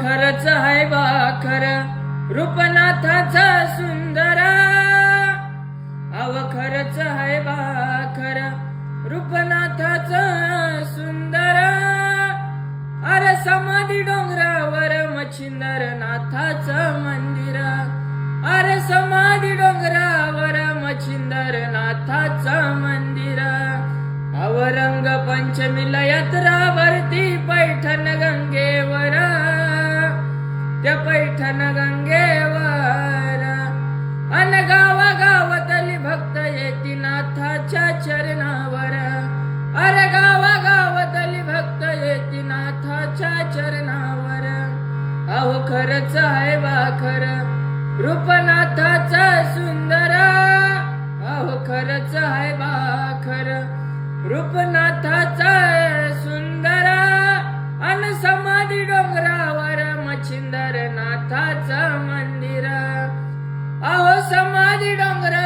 खरच हाय बा खर रूपनाथाचा सुंदर. अव खरच हाय बा खर रूपनाथाचा सुंदर. अरे समाधी डोंगरावर मच्छिंदर नाथाचं मंदिर. अरे समाधी डोंगरावर मच्छिंदर नाथाचं मंदिर. अवरंग पंचमीला यात्रा पैठण गंगे. त्या पैठण गंगेवर. अन गावा गावातली भक्त येती नाथाच्या चरणावर. अरे गावा गावातली भक्त येती नाथाच्या चरणावर. अहो खरच आहे वा खर रूपनाथ రంగు